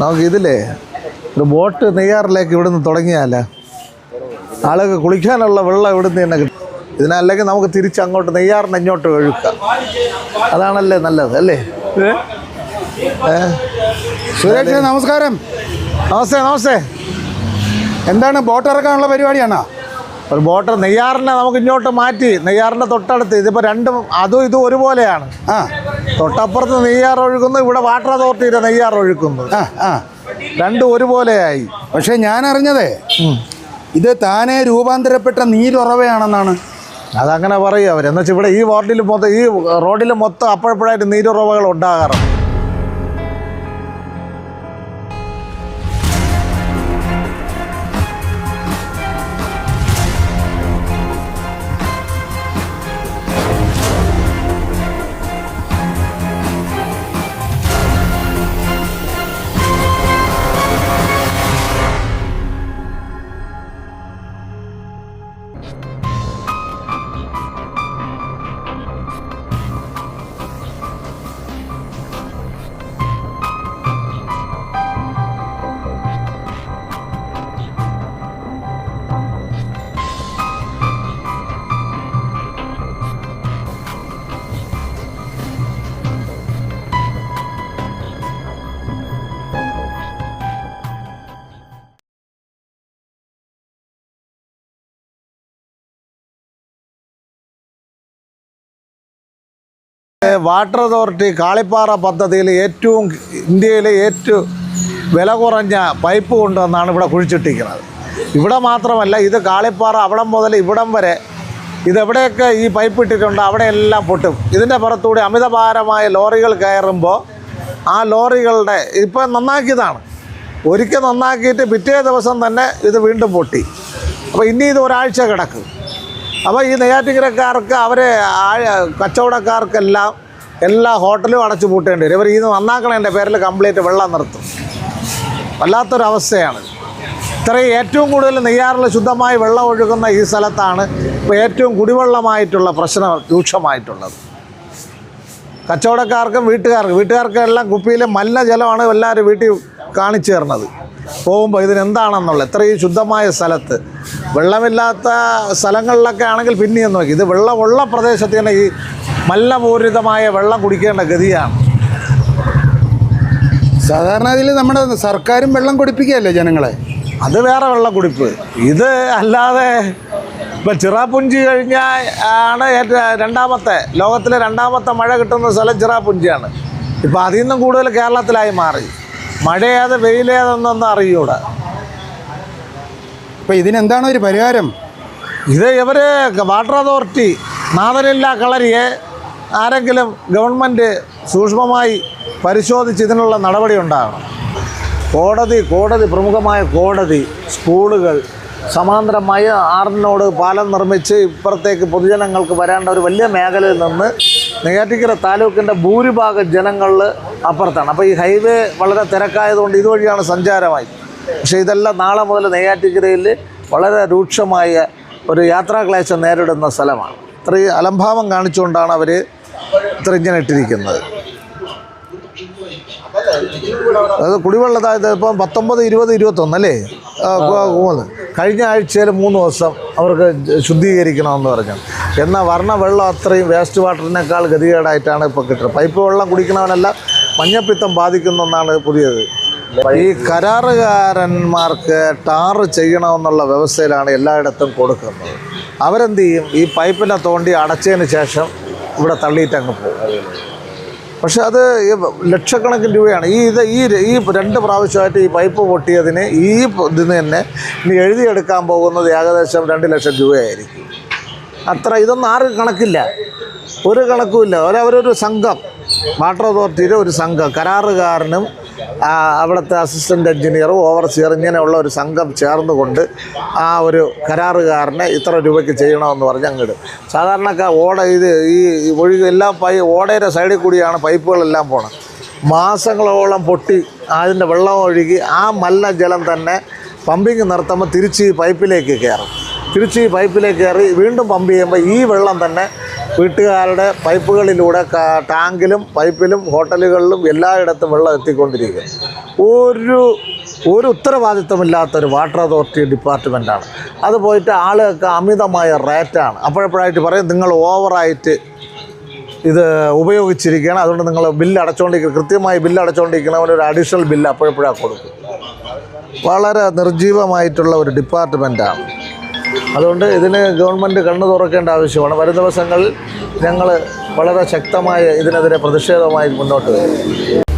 നമുക്ക് ഇതില്ലേ ഒരു ബോട്ട് നെയ്യാറിലേക്ക് ഇവിടുന്ന് തുടങ്ങിയാല ആളുകൾക്ക് കുളിക്കാനുള്ള വെള്ളം ഇവിടുന്ന് തന്നെ കിട്ടും. ഇതിനല്ലെങ്കിൽ നമുക്ക് തിരിച്ച് അങ്ങോട്ട് നെയ്യാറിന് ഇങ്ങോട്ട് ഒഴുക്കാം. അതാണല്ലേ നല്ലത് അല്ലേ? സുരേഷ് നമസ്കാരം. നമസ്തേ നമസ്തേ. എന്താണ് ബോട്ട് ഇറക്കാനുള്ള പരിപാടിയാണോ? ഒരു ബോട്ട് നെയ്യാറിനെ നമുക്ക് ഇങ്ങോട്ട് മാറ്റി നെയ്യാറിന്റെ തൊട്ടടുത്ത്. ഇതിപ്പോൾ രണ്ടും അതും ഇതും ഒരുപോലെയാണ്. ആ. തൊട്ടപ്പുറത്ത് നെയ്യാർ ഒഴുകുന്നു ഇവിടെ വാട്ടർ അതോറിറ്റിയുടെ നെയ്യാർ ഒഴുക്കുന്നു ആ ആ. രണ്ടും ഒരുപോലെയായി. പക്ഷേ ഞാൻ അറിഞ്ഞതേ ഇത് താനെ രൂപാന്തരപ്പെട്ട നീരുറവയാണെന്നാണ്. അതങ്ങനെ പറയും അവർ എന്നുവെച്ചാൽ ഇവിടെ ഈ വാർഡിൽ മൊത്തം ഈ റോഡിൽ മൊത്തം അപ്പോഴപ്പോഴായിട്ട് നീരുറവകൾ ഉണ്ടാകാറുണ്ട്. വാട്ടർ അതോറിറ്റി കാളിപ്പാറ പദ്ധതിയിൽ ഏറ്റവും ഇന്ത്യയിലെ ഏറ്റവും വില കുറഞ്ഞ പൈപ്പ് കൊണ്ടുവന്നാണ് ഇവിടെ കുഴിച്ചിട്ടിരിക്കുന്നത്. ഇവിടെ മാത്രമല്ല ഇത് കാളിപ്പാറ അവിടം മുതൽ ഇവിടം വരെ ഇതെവിടെയൊക്കെ ഈ പൈപ്പ് ഇട്ടിട്ടുണ്ടോ അവിടെയെല്ലാം പൊട്ടും. ഇതിന്റെ പുറത്തൂടെ അമിതഭാരമായ ലോറികൾ കയറുമ്പോൾ ആ ലോറികളുടെ ഇപ്പം നന്നാക്കിയതാണ്. ഒരിക്കൽ നന്നാക്കിയിട്ട് പിറ്റേ ദിവസം തന്നെ ഇത് വീണ്ടും പൊട്ടി. അപ്പോൾ ഇനി ഇത് ഒരാഴ്ച കിടക്കും. അപ്പോൾ ഈ നെയ്യാറ്റിങ്കരക്കാർക്ക് അവരെ കച്ചവടക്കാർക്കെല്ലാം എല്ലാ ഹോട്ടലും അടച്ചു പൂട്ടേണ്ടി വരും. ഇവർ ഈ നന്നാക്കണതിന്റെ പേരിൽ കംപ്ലീറ്റ് വെള്ളം നിർത്തും. വല്ലാത്തൊരവസ്ഥയാണ്. ഇത്രയും ഏറ്റവും കൂടുതൽ നെയ്യാറിൽ ശുദ്ധമായി വെള്ളം ഒഴുകുന്ന ഈ സ്ഥലത്താണ് ഇപ്പോൾ ഏറ്റവും കുടിവെള്ളമായിട്ടുള്ള പ്രശ്നം രൂക്ഷമായിട്ടുള്ളത്. കച്ചവടക്കാർക്കും വീട്ടുകാർക്കും വീട്ടുകാർക്കും എല്ലാം കുപ്പിയിലെ മലിനജലമാണ് എല്ലാവരും വീട്ടിൽ കാണിച്ചു തരുന്നത്. പോകുമ്പോൾ ഇതിനെന്താണെന്നുള്ളത്? ഇത്രയും ശുദ്ധമായ സ്ഥലത്ത്. വെള്ളമില്ലാത്ത സ്ഥലങ്ങളിലൊക്കെ ആണെങ്കിൽ പിന്നെയും നോക്കി. ഇത് വെള്ളമുള്ള പ്രദേശത്ത് തന്നെ ഈ മല്ലപൂരിതമായ വെള്ളം കുടിക്കേണ്ട ഗതിയാണ്. സാധാരണ ഇതിൽ നമ്മുടെ സർക്കാരും വെള്ളം കുടിപ്പിക്കുകയല്ലേ ജനങ്ങളെ? അത് വേറെ വെള്ളക്കുടിപ്പ് ഇത് അല്ലാതെ ഇപ്പം ചിറാപ്പുഞ്ചി കഴിഞ്ഞാൽ ആണ് രണ്ടാമത്തെ ലോകത്തിലെ രണ്ടാമത്തെ മഴ കിട്ടുന്ന സ്ഥലം ചിറാപ്പുഞ്ചിയാണ് ഇപ്പം അതിൽ നിന്നും കൂടുതൽ കേരളത്തിലായി മാറി. മഴയേത് വെയിലേതെന്നൊന്നും അറിയൂട. അപ്പോൾ ഇതിനെന്താണ് ഒരു പരിഹാരം? ഇത് ഇവർ വാട്ടർ അതോറിറ്റി നാഥനില്ലാ കളരിയെ ആരെങ്കിലും ഗവൺമെന്റ് സൂക്ഷ്മമായി പരിശോധിച്ച് ഇതിനുള്ള നടപടി ഉണ്ടാകണം. കോടതി കോടതി പ്രമുഖമായ കോടതി സ്കൂളുകൾ സമാന്തരമായ ആറിനോട് പാലം നിർമ്മിച്ച് ഇപ്പുറത്തേക്ക് പൊതുജനങ്ങൾക്ക് വരേണ്ട ഒരു വലിയ മേഖലയിൽ നിന്ന് നെയ്യാറ്റിക്കര താലൂക്കിന്റെ ഭൂരിഭാഗം ജനങ്ങളിൽ അപ്പുറത്താണ്. അപ്പോൾ ഈ ഹൈവേ വളരെ തിരക്കായതുകൊണ്ട് ഇതുവഴിയാണ് സഞ്ചാരമായി. പക്ഷേ ഇതെല്ലാം നാളെ മുതൽ നെയ്യാറ്റിക്കരയിൽ വളരെ രൂക്ഷമായ ഒരു യാത്രാക്ലേശം നേരിടുന്ന സ്ഥലമാണ്. ഇത്രയും അലംഭാവം കാണിച്ചുകൊണ്ടാണ് അവർ ഇത്ര ഇങ്ങനെ ഇട്ടിരിക്കുന്നത്. അത് കുടിവെള്ള താഴ്ത്ത ഇപ്പം പത്തൊമ്പത് ഇരുപത് ഇരുപത്തൊന്ന് അല്ലേ? കഴിഞ്ഞ ആഴ്ചയിൽ മൂന്ന് ദിവസം അവർക്ക് ശുദ്ധീകരിക്കണമെന്ന് പറഞ്ഞു എന്നാൽ വർണ വെള്ളം അത്രയും വേസ്റ്റ് വാട്ടറിനേക്കാൾ ഗതികേടായിട്ടാണ് ഇപ്പോൾ കിട്ടുന്നത്. പൈപ്പ് വെള്ളം കുടിക്കണവനല്ല മഞ്ഞപ്പിത്തം ബാധിക്കുന്ന ഒന്നാണ് പുതിയത്. ഈ കരാറുകാരന്മാർക്ക് ടാറ് ചെയ്യണമെന്നുള്ള വ്യവസ്ഥയിലാണ് എല്ലായിടത്തും കൊടുക്കുന്നത്. അവരെന്ത് ചെയ്യും? ഈ പൈപ്പിനെ തോണ്ടി അടച്ചതിന് ശേഷം ഇവിടെ തള്ളിയിട്ട് അങ്ങ് പോകും. പക്ഷെ അത് ലക്ഷക്കണക്കിന് രൂപയാണ്. ഈ ഇത് ഈ ഈ രണ്ട് പ്രാവശ്യമായിട്ട് ഈ പൈപ്പ് പൊട്ടിയതിന് ഈ ഇതിന് തന്നെ ഇനി എഴുതിയെടുക്കാൻ പോകുന്നത് ഏകദേശം രണ്ട് ലക്ഷം രൂപയായിരിക്കും. അത്ര ഇതൊന്നും ആർക്കും കണക്കില്ല. ഒരു കണക്കുമില്ല ഒരവരൊരു സംഘം. വാട്ടർ അതോറിറ്റിയിലെ ഒരു സംഘം. കരാറുകാരനും അവിടുത്തെ അസിസ്റ്റന്റ് എഞ്ചിനീയറും ഓവർസിയർ ഇങ്ങനെയുള്ള ഒരു സംഘം ചേർന്നുകൊണ്ട് ആ ഒരു കരാറുകാരനെ ഇത്ര രൂപയ്ക്ക് ചെയ്യണമെന്ന് പറഞ്ഞ് അങ്ങോട്ട് സാധാരണക്കാർ ഓട ഇത് ഈ ഒഴുകി എല്ലാം പൈ ഓടയുടെ സൈഡിൽ കൂടിയാണ് പൈപ്പുകളെല്ലാം പോണത്. മാസങ്ങളോളം പൊട്ടി അതിന്റെ വെള്ളം ഒഴുകി ആ മലിനജലം തന്നെ പമ്പിങ് നിർത്തുമ്പോൾ തിരിച്ച് പൈപ്പിലേക്ക് കയറും. തിരിച്ച് ഈ പൈപ്പിലേക്ക് കയറി വീണ്ടും പമ്പ് ചെയ്യുമ്പോൾ ഈ വെള്ളം തന്നെ വീട്ടുകാരുടെ പൈപ്പുകളിലൂടെ ടാങ്കിലും പൈപ്പിലും ഹോട്ടലുകളിലും എല്ലായിടത്തും വെള്ളം എത്തിക്കൊണ്ടിരിക്കുക ഒരു ഒരു ഉത്തരവാദിത്തമില്ലാത്തൊരു വാട്ടർ അതോറിറ്റി ഡിപ്പാർട്ട്മെന്റാണ് അത് പോയിട്ട് ആളുകൾക്ക് അമിതമായ റേറ്റാണ്. അപ്പോഴപ്പോഴായിട്ട് പറയും നിങ്ങൾ ഓവറായിട്ട് ഇത് ഉപയോഗിച്ചിരിക്കുകയാണ്. അതുകൊണ്ട് നിങ്ങൾ ബില്ല് അടച്ചുകൊണ്ടിരിക്കുക കൃത്യമായി ബില്ല് അടച്ചുകൊണ്ടിരിക്കണവന് ഒരു അഡീഷണൽ ബില്ല് അപ്പോഴപ്പോഴാണ് കൊടുക്കും. വളരെ നിർജീവമായിട്ടുള്ള ഒരു ഡിപ്പാർട്ട്മെന്റാണ് അതുകൊണ്ട് ഇതിന് ഗവൺമെന്റ് കണ്ണു തുറക്കേണ്ട ആവശ്യമാണ്. വരും ദിവസങ്ങളിൽ ഞങ്ങൾ വളരെ ശക്തമായ ഇതിനെതിരെ പ്രതിഷേധമായി മുന്നോട്ട് വരും.